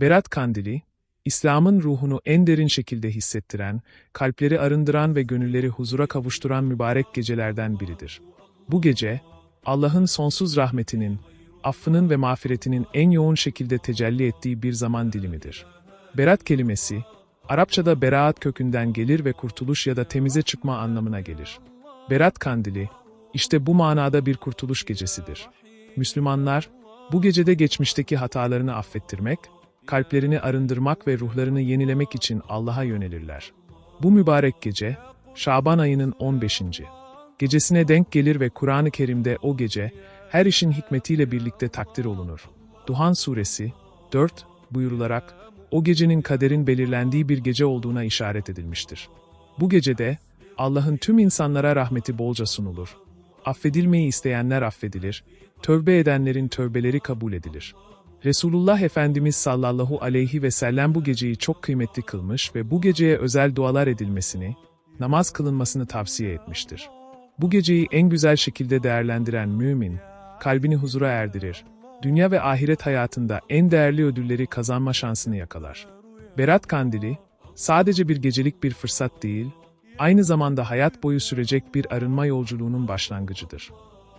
Berat Kandili, İslam'ın ruhunu en derin şekilde hissettiren, kalpleri arındıran ve gönülleri huzura kavuşturan mübarek gecelerden biridir. Bu gece, Allah'ın sonsuz rahmetinin, affının ve mağfiretinin en yoğun şekilde tecelli ettiği bir zaman dilimidir. Berat kelimesi, Arapçada beraat kökünden gelir ve kurtuluş ya da temize çıkma anlamına gelir. Berat Kandili, işte bu manada bir kurtuluş gecesidir. Müslümanlar, bu gecede geçmişteki hatalarını affettirmek, kalplerini arındırmak ve ruhlarını yenilemek için Allah'a yönelirler. Bu mübarek gece, Şaban ayının 15. gecesine denk gelir ve Kur'an-ı Kerim'de o gece, her işin hikmetiyle birlikte takdir olunur. Duhan Suresi 4 buyurularak, o gecenin kaderin belirlendiği bir gece olduğuna işaret edilmiştir. Bu gecede, Allah'ın tüm insanlara rahmeti bolca sunulur. Affedilmeyi isteyenler affedilir, tövbe edenlerin tövbeleri kabul edilir. Resulullah Efendimiz sallallahu aleyhi ve sellem bu geceyi çok kıymetli kılmış ve bu geceye özel dualar edilmesini, namaz kılınmasını tavsiye etmiştir. Bu geceyi en güzel şekilde değerlendiren mümin, kalbini huzura erdirir, dünya ve ahiret hayatında en değerli ödülleri kazanma şansını yakalar. Berat Kandili, sadece bir gecelik bir fırsat değil, aynı zamanda hayat boyu sürecek bir arınma yolculuğunun başlangıcıdır.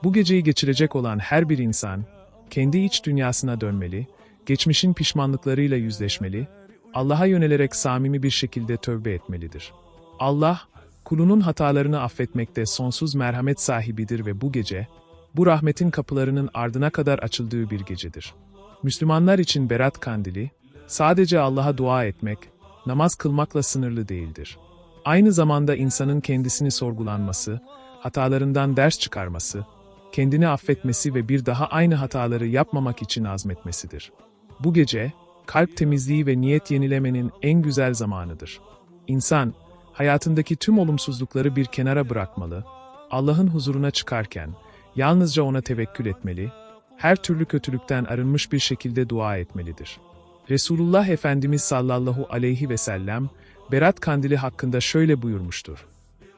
Bu geceyi geçirecek olan her bir insan, kendi iç dünyasına dönmeli, geçmişin pişmanlıklarıyla yüzleşmeli, Allah'a yönelerek samimi bir şekilde tövbe etmelidir. Allah, kulunun hatalarını affetmekte sonsuz merhamet sahibidir ve bu gece, bu rahmetin kapılarının ardına kadar açıldığı bir gecedir. Müslümanlar için Berat Kandili, sadece Allah'a dua etmek, namaz kılmakla sınırlı değildir. Aynı zamanda insanın kendisini sorgulanması, hatalarından ders çıkarması, kendini affetmesi ve bir daha aynı hataları yapmamak için azmetmesidir. Bu gece, kalp temizliği ve niyet yenilemenin en güzel zamanıdır. İnsan, hayatındaki tüm olumsuzlukları bir kenara bırakmalı, Allah'ın huzuruna çıkarken, yalnızca ona tevekkül etmeli, her türlü kötülükten arınmış bir şekilde dua etmelidir. Resulullah Efendimiz sallallahu aleyhi ve sellem, Berat Kandili hakkında şöyle buyurmuştur.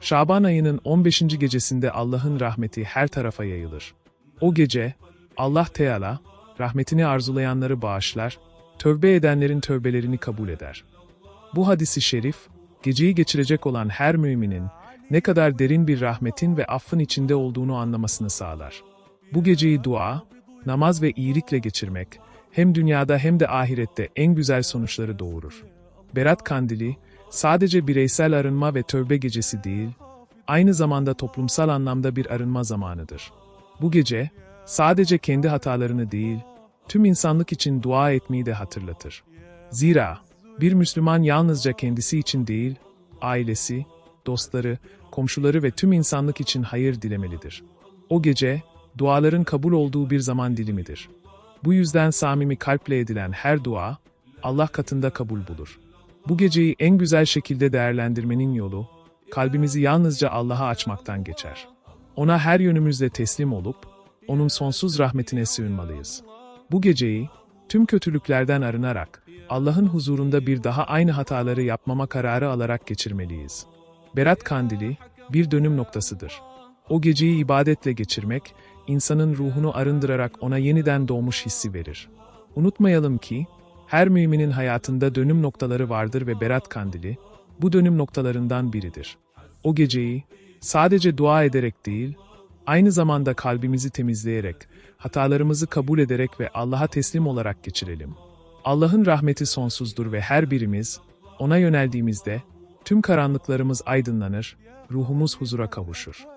Şaban ayının 15. gecesinde Allah'ın rahmeti her tarafa yayılır. O gece, Allah Teala, rahmetini arzulayanları bağışlar, tövbe edenlerin tövbelerini kabul eder. Bu hadisi şerif, geceyi geçirecek olan her müminin, ne kadar derin bir rahmetin ve affın içinde olduğunu anlamasını sağlar. Bu geceyi dua, namaz ve iyilikle geçirmek, hem dünyada hem de ahirette en güzel sonuçları doğurur. Berat Kandili, sadece bireysel arınma ve tövbe gecesi değil, aynı zamanda toplumsal anlamda bir arınma zamanıdır. Bu gece, sadece kendi hatalarını değil, tüm insanlık için dua etmeyi de hatırlatır. Zira, bir Müslüman yalnızca kendisi için değil, ailesi, dostları, komşuları ve tüm insanlık için hayır dilemelidir. O gece, duaların kabul olduğu bir zaman dilimidir. Bu yüzden samimi kalple edilen her dua, Allah katında kabul bulur. Bu geceyi en güzel şekilde değerlendirmenin yolu, kalbimizi yalnızca Allah'a açmaktan geçer. Ona her yönümüzle teslim olup, O'nun sonsuz rahmetine sığınmalıyız. Bu geceyi, tüm kötülüklerden arınarak, Allah'ın huzurunda bir daha aynı hataları yapmama kararı alarak geçirmeliyiz. Berat Kandili, bir dönüm noktasıdır. O geceyi ibadetle geçirmek, insanın ruhunu arındırarak ona yeniden doğmuş hissi verir. Unutmayalım ki, her müminin hayatında dönüm noktaları vardır ve Berat Kandili, bu dönüm noktalarından biridir. O geceyi, sadece dua ederek değil, aynı zamanda kalbimizi temizleyerek, hatalarımızı kabul ederek ve Allah'a teslim olarak geçirelim. Allah'ın rahmeti sonsuzdur ve her birimiz, ona yöneldiğimizde, tüm karanlıklarımız aydınlanır, ruhumuz huzura kavuşur.